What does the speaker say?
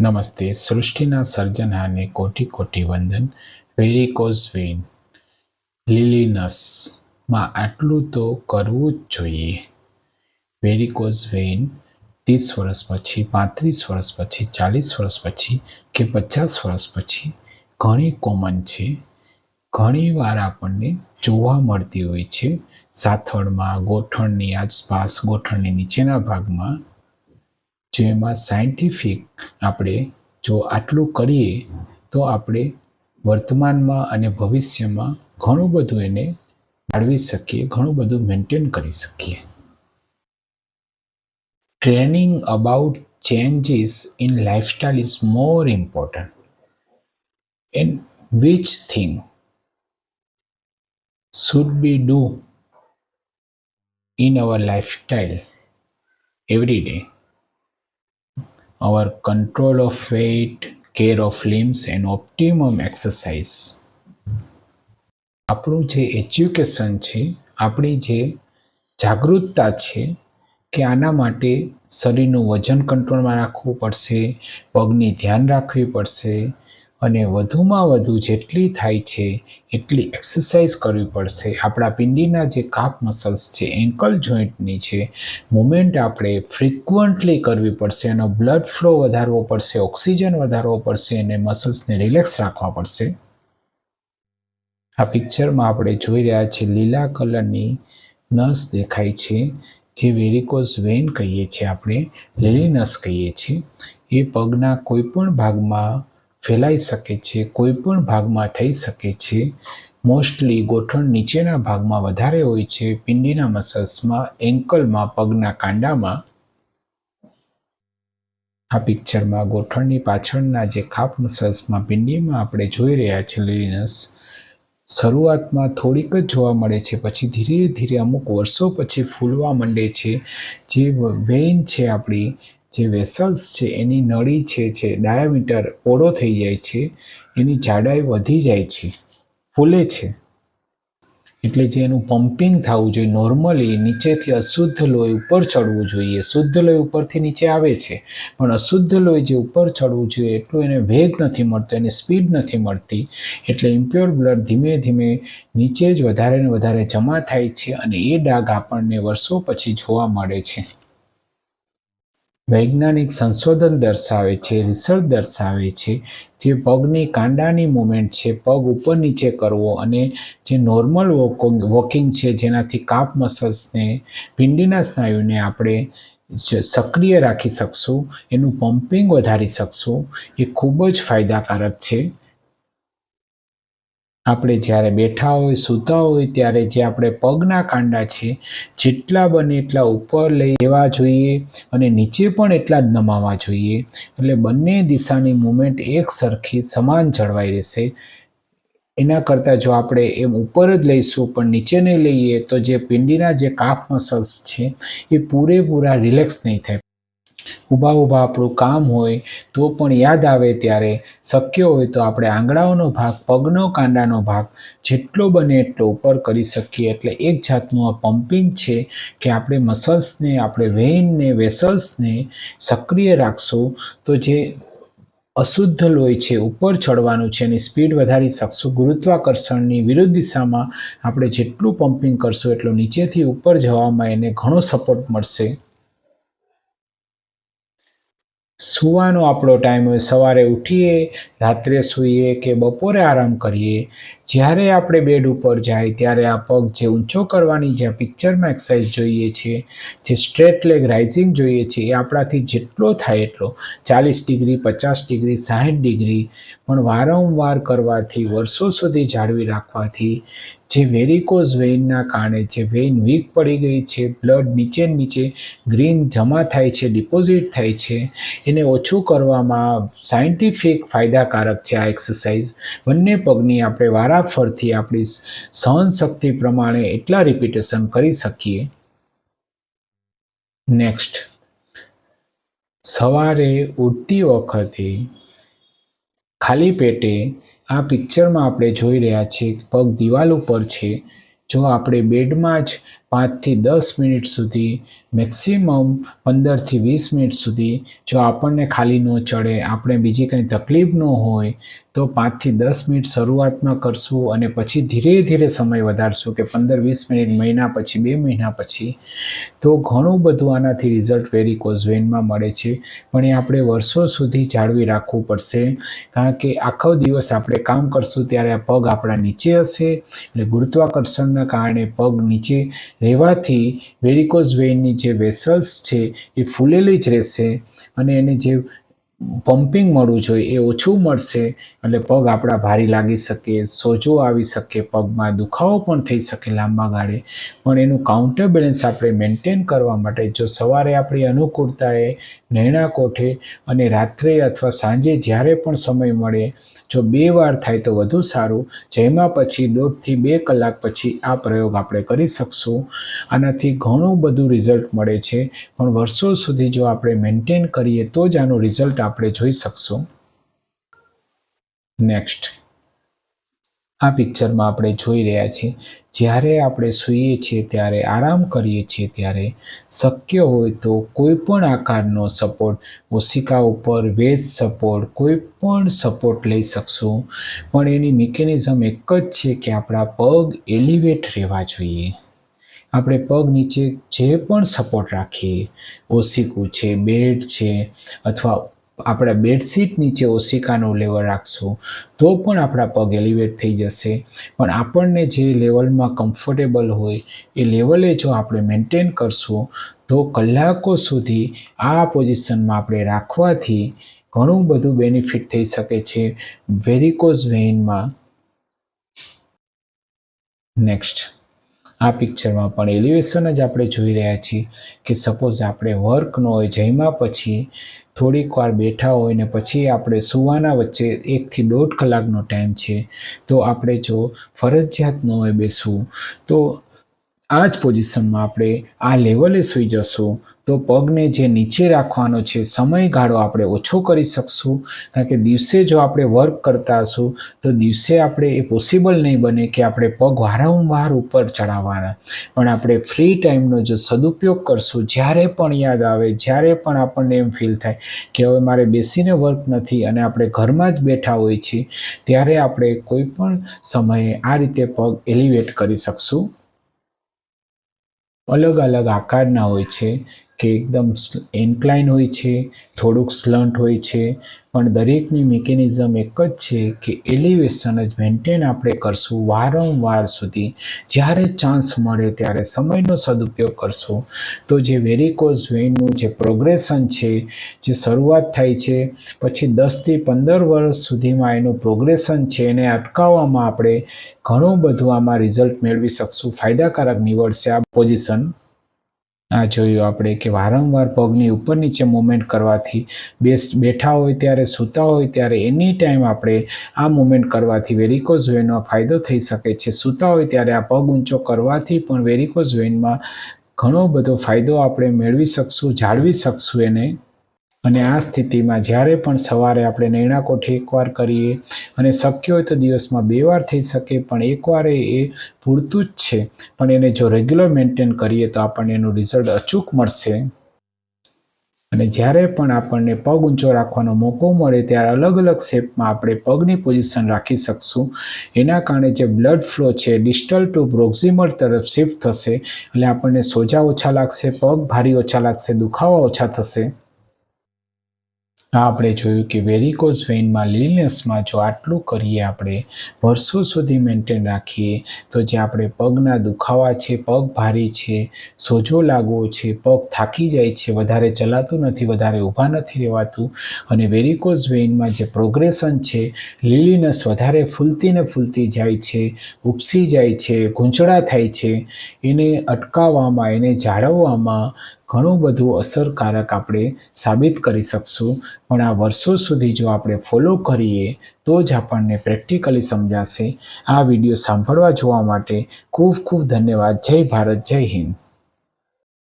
નમસ્તે, સૃષ્ટિના સર્જનહારને કોટી કોટી વંદન વેરિકોઝ વેઇન લિલિનસમાં આટલું તો કરવું જ જોઈએ. વેરિકોઝ વેઇન ત્રીસ વર્ષ પછી, પાંત્રીસ વર્ષ પછી, ચાલીસ વર્ષ પછી કે પચાસ વર્ષ પછી ઘણી કોમન છે. ઘણી વાર આપણને જોવા મળતી હોય છે. સાથળમાં, ગોઠણની આસપાસ, ગોઠણની નીચેના ભાગમાં જેમાં સાયન્ટિફિક આપણે જો આટલું કરીએ તો આપણે વર્તમાનમાં અને ભવિષ્યમાં ઘણું બધું એને જાળવી શકીએ ઘણું બધું મેન્ટેન કરી શકીએ training about changes in lifestyle is more important and which thing should we do in our lifestyle every day our control of weight, care of limbs, and optimum exercise. આપણું જે એજ્યુકેશન છે, આપણી જે જાગૃતતા છે કે આના માટે શરીરનું વજન કંટ્રોલમાં રાખવું પડશે, પગની ધ્યાન રાખવી પડશે અને વધુમાં વધુ જેટલી થાય છે, એટલી એક્સરસાઇઝ કરવી પડશે. આપણા પિંડીના જે કાપ મસલ્સ છે એન્કલ જોઈન્ટની છે મુમેન્ટ આપણે ફ્રિકવન્ટલી કરવી પડશે એનો બ્લડ ફ્લો વધારવો પડશે ઓક્સિજન વધારવો પડશે અને મસલ્સને રિલેક્સ રાખવા પડશે. આ પિક્ચરમાં આપણે જોઈ રહ્યા છીએ લીલા કલરની નસ દેખાય છે, જે વેરિકોઝ વેન કહીએ છીએ આપણે લીલી નસ કહીએ છીએ. એ પગના કોઈ પણ ભાગમાં ફેલાઈ શકે છે, કોઈ પણ ભાગમાં થઈ શકે છે. મોસ્ટલી ગોઠણ નીચેના ભાગમાં વધારે હોય છે. પિંડીના મસલ્સમાં એન્કલમાં પગના કાંડામાં. આ પિક્ચરમાં ગોઠણની પાછળના જે ખાપ મસલ્સમાં પિંડીમાં આપણે જોઈ રહ્યા છીએ લીનસ શરૂઆતમાં થોડીક જ જોવા મળે છે, પછી ધીરે ધીરે અમુક વર્ષો પછી ફૂલવા માંડે છે. જે વેઇન છે આપણી જે વેસલ્સ છે, એની નળી છે જે ડાયામીટર પોળો થઈ જાય છે, એની જાડાઈ વધી જાય છે, ફૂલે છે. એટલે જે એનું પમ્પિંગ થવું જોઈએ નોર્મલી નીચેથી અશુદ્ધ લોહી ઉપર ચડવું જોઈએ. શુદ્ધ લોહી ઉપરથી નીચે આવે છે, પણ અશુદ્ધ લોહી જે ઉપર ચડવું જોઈએ, એટલું એને વેગ નથી મળતો, એને સ્પીડ નથી મળતી. એટલે ઇમ્પ્યોર બ્લડ ધીમે ધીમે નીચે જ વધારે ને વધારે જમા થાય છે અને એ ડાઘ આપણને વર્ષો પછી જોવા મળે છે. વૈજ્ઞાનિક સંશોધન દર્શાવે છે રિસર્ચ દર્શાવે છે, જે પગની કાંડાની મુમેન્ટ છે, પગ ઉપર નીચે કરવો અને જે નોર્મલ વોકિંગ છે, જેનાથી કાપ મસલ્સને પિંડીના સ્નાયુને આપણે સક્રિય રાખી શકશું, એનું પમ્પિંગ વધારી શકશું, એ ખૂબ જ ફાયદાકારક છે. આપણે જ્યારે બેઠા હોય, સૂતા હોય, ત્યારે જે આપણે પગના કાંડા છે, જેટલા બને એટલા ઉપર લઈ લેવા જોઈએ અને નીચે પણ એટલા જ નમાવા જોઈએ. એટલે બંને દિશાની મુમેન્ટ એક સરખી સમાન જળવાઈ રહેશે. એના કરતાં જો આપણે એમ ઉપર જ લઈશું, પણ નીચે નહીં લઈએ, તો જે પિંડીના જે કાફ મસલ્સ છે, એ પૂરેપૂરા રિલેક્સ નહીં થાય. ઊભા ઊભા આપણું કામ હોય તો પણ યાદ આવે ત્યારે. શક્ય હોય તો આપણે આંગળાઓનો ભાગ, પગનો, કાંડાનો ભાગ જેટલો બને એટલો ઉપર કરી શકીએ. એટલે એક જાતનું આ પમ્પિંગ છે કે આપણે મસલ્સને આપણે વેઇનને વેસલ્સને સક્રિય રાખશું તો જે અશુદ્ધ લોહી છે, ઉપર ચડવાનું છે એની સ્પીડ વધારી શકશું. ગુરુત્વાકર્ષણની વિરુદ્ધ દિશામાં આપણે જેટલું પમ્પિંગ કરશું એટલું નીચેથી ઉપર જવામાં એને ઘણો સપોર્ટ મળશે. સુવાનો આપણો ટાઈમ હોય, સવારે ઉઠીએ, રાત્રે સૂઈએ કે બપોરે આરામ કરીએ. જ્યારે આપણે બેડ ઉપર જાય, ત્યારે આ પગ જે ઊંચો કરવાની જે પિક્ચરમાં એક્સરસાઇઝ જોઈએ છીએ જે સ્ટ્રેટ લેગ રાઇઝિંગ જોઈએ છીએ એ આપણાથી જેટલો થાય એટલો. ચાલીસ ડિગ્રી, પચાસ ડિગ્રી, સાહીઠ ડિગ્રી, પણ વારંવાર કરવાથી, વર્ષો સુધી જાળવી રાખવાથી જે વેરિકોઝ વેઇનના કારણે જે વેઇન વીક પડી ગઈ છે બ્લડ નીચે નીચે ગ્રીન જમા થાય છે ડિપોઝિટ થાય છે, એને ઓછું કરવામાં સાયન્ટિફિક ફાયદાકારક છે આ એક્સરસાઇઝ બંને પગની આપણે વારાફરથી આપણી સહનશક્તિ પ્રમાણે એટલા રિપીટેશન કરી શકીએ. નેક્સ્ટ સવારે ઉઠતી વખતે ખાલી પેટે આ પિક્ચરમાં આપણે જોઈ રહ્યા છીએ પગ દિવાલ ઉપર છે. જો આપણે બેડમાં જ પાંચથી દસ મિનિટ સુધી, મેક્સિમમ પંદરથી વીસ મિનિટ સુધી. જો આપણને ખાલી ન ચડે, આપણે બીજી કંઈ તકલીફ ન હોય, તો પાંચથી દસ મિનિટ શરૂઆતમાં કરશું અને પછી ધીરે ધીરે સમય વધારશું કે પંદર વીસ મિનિટ મહિના પછી, બે મહિના પછી. તો ઘણું બધું આનાથી રિઝલ્ટ વેરિકોઝ વેનમાં મળે છે. પણ એ આપણે વર્ષો સુધી જાળવી રાખવું પડશે. કારણ કે આખો દિવસ આપણે કામ કરશું ત્યારે આ પગ આપણા નીચે હશે. એટલે ગુરુત્વાકર્ષણના કારણે પગ નીચે રહેવાથી વેરિકોઝ વેઇનની જે વેસલ્સ છે એ ફૂલેલી જ રહેશે અને એને જે પમ્પિંગ મળવું જોઈએ એ ઓછું મળશે એટલે પગ આપણા ભારી લાગી શકે, સોજો આવી શકે, પગમાં દુખાવો પણ થઈ શકે લાંબા ગાળે. પણ એનું કાઉન્ટર બેલેન્સ આપણે મેન્ટેન કરવા માટે જો સવારે આપણી અનુકૂળતાએ નૈણા કોઠે અને રાત્રે અથવા સાંજે જ્યારે પણ સમય મળે, જો બે વાર થાય તો વધુ સારું. જેમાં પછી દોઢથી બે કલાક પછી આ પ્રયોગ આપણે કરી શકશું. આનાથી ઘણું બધું રિઝલ્ટ મળે છે. પણ વર્ષો સુધી જો આપણે મેન્ટેન કરીએ તો જ આનું રિઝલ્ટ આપણે જોઈ શકશું. નેક્સ્ટ આ પિક્ચરમાં આપણે જોઈ રહ્યા છીએ, જ્યારે આપણે સૂઈએ છીએ, ત્યારે આરામ કરીએ છીએ, ત્યારે શક્ય હોય તો કોઈ પણ આકારનો સપોર્ટ ઓશિકા ઉપર વેજ સપોર્ટ કોઈ પણ સપોર્ટ લઈ શકશું. પણ એની મિકેનિઝમ એક જ છે કે આપણા પગ એલિવેટ રહેવા જોઈએ. આપણે પગ નીચે જે પણ સપોર્ટ રાખીએ, ઓશિકું છે, બેડ છે, અથવા આપણા બેડશીટ નીચે ઓશિકાનો લેવલ રાખશું, તો પણ આપણા પગ એલિવેટ થઈ જશે. પણ આપણને જે લેવલમાં કમ્ફર્ટેબલ હોય, એ લેવલે જો આપણે મેન્ટેન કરશું, તો કલાકો સુધી આ પોઝિશનમાં આપણે રાખવાથી ઘણું બધું બેનિફિટ થઈ શકે છે. વેરિકોઝ વેઇનમાં. નેક્સ્ટ. આ પિક્ચરમાં પણ એલિવેશન જ આપણે જોઈ રહ્યા છીએ કે સપોઝ આપણે વર્કનો હોય, જમ્યા પછી થોડીક વાર બેઠા હોય ને પછી આપણે સુવાના વચ્ચે એકથી દોઢ કલાકનો ટાઈમ છે, તો આપણે જો ફરજિયાત ન હોય બેસવું, તો આ જ પોઝિશનમાં આપણે આ લેવલે સૂઈ જશું. તો પગને જે નીચે રાખવાનો છે, સમયગાળો આપણે ઓછો કરી શકશું. કારણ કે દિવસે જો આપણે વર્ક કરતા હશું, તો દિવસે આપણે એ પોસિબલ નહીં બને કે આપણે પગ વારંવાર ઉપર ચડાવવાના પણ આપણે ફ્રી ટાઈમનો જો સદુપયોગ કરશું, જ્યારે પણ યાદ આવે, જ્યારે પણ આપણને એમ ફીલ થાય કે હવે મારે બેસીને વર્ક નથી અને આપણે ઘરમાં જ બેઠા હોઈએ છીએ, ત્યારે આપણે કોઈ પણ સમયે આ રીતે પગ એલિવેટ કરી શકશું. અલગ અલગ આકારના હોય છે કે એકદમ ઇન્ક્લાઇન હોય છે થોડુંક સ્લન્ટ હોય છે પણ દરેકની મિકેનિઝમ એક જ છે કે એલિવેશન જ મેન્ટેન આપણે કરશું વારંવાર સુધી. જ્યારે ચાન્સ મળે ત્યારે સમયનો સદુપયોગ કરશું. તો જે વેરિકોઝ વેઇનનું જે પ્રોગ્રેશન છે, જે શરૂઆત થાય છે, પછી દસથી પંદર વર્ષ સુધીમાં એનું પ્રોગ્રેશન છે, એને અટકાવવામાં આપણે ઘણું બધું આમાં રિઝલ્ટ મેળવી શકશું. ફાયદાકારક નીવડશે આ પોઝિશન આ જોયું આપણે કે વારંવાર પગની ઉપર નીચે મૂવમેન્ટ કરવાથી બેસ બેઠા હોય ત્યારે, સૂતા હોય ત્યારે એની ટાઈમ આપણે આ મૂવમેન્ટ કરવાથી વેરિકોઝ વેનમાં ફાયદો થઈ શકે છે. સૂતા હોય ત્યારે આ પગ ઊંચો કરવાથી પણ વેરિકોઝ વેનમાં ઘણો બધો ફાયદો આપણે મેળવી શકશું, જાળવી શકશું એને. અને આ સ્થિતિમાં જ્યારે પણ સવારે આપણે નૈણાકોઠે એકવાર કરીએ અને શક્ય હોય તો દિવસમાં બે વાર થઈ શકે, પણ એકવાર એ પૂરતું જ છે. પણ એને જો રેગ્યુલર મેન્ટેન કરીએ તો આપણને એનું રિઝલ્ટ અચૂક મળશે. અને જ્યારે પણ આપણને પગ ઊંચો રાખવાનો મોકો મળે, ત્યારે અલગ અલગ શેપમાં આપણે પગની પોઝિશન રાખી શકશું. એના કારણે જે બ્લડ ફ્લો છે ડિસ્ટલ ટુ પ્રોક્ઝિમલ તરફ શિફ્ટ થશે, એટલે આપણને સોજા ઓછા લાગશે, પગ ભારી ઓછા લાગશે, દુખાવા ઓછા થશે. આપણે જોયું કે વેરિકોઝ વેઇનમાં લીલનેસમાં જો આટલું કરીએ આપણે, વર્ષો સુધી મેન્ટેન રાખીએ, તો જે આપણે પગના દુખાવા છે, પગ ભારી છે, સોજો લાગવો છે, પગ થાકી જાય છે, વધારે ચલાતું નથી, વધારે ઊભા નથી રહેવાતું અને વેરિકોઝ વેઇનમાં જે પ્રોગ્રેશન છે, લીલીનસ વધારે ફૂલતી ને ફૂલતી જાય છે, ઉપસી જાય છે ગૂંચળા થાય છે, એને અટકાવવામાં, એને જાળવવામાં ઘણું બધું અસરકારક આપણે સાબિત કરી શકશું. પણ આ વર્ષો સુધી જો આપણે ફોલો કરીએ, તો જ આપણને પ્રેક્ટિકલી સમજાશે. આ વીડિયો સાંભળવા જોવા માટે ખૂબ ખૂબ ધન્યવાદ. જય ભારત, જય હિન્દ.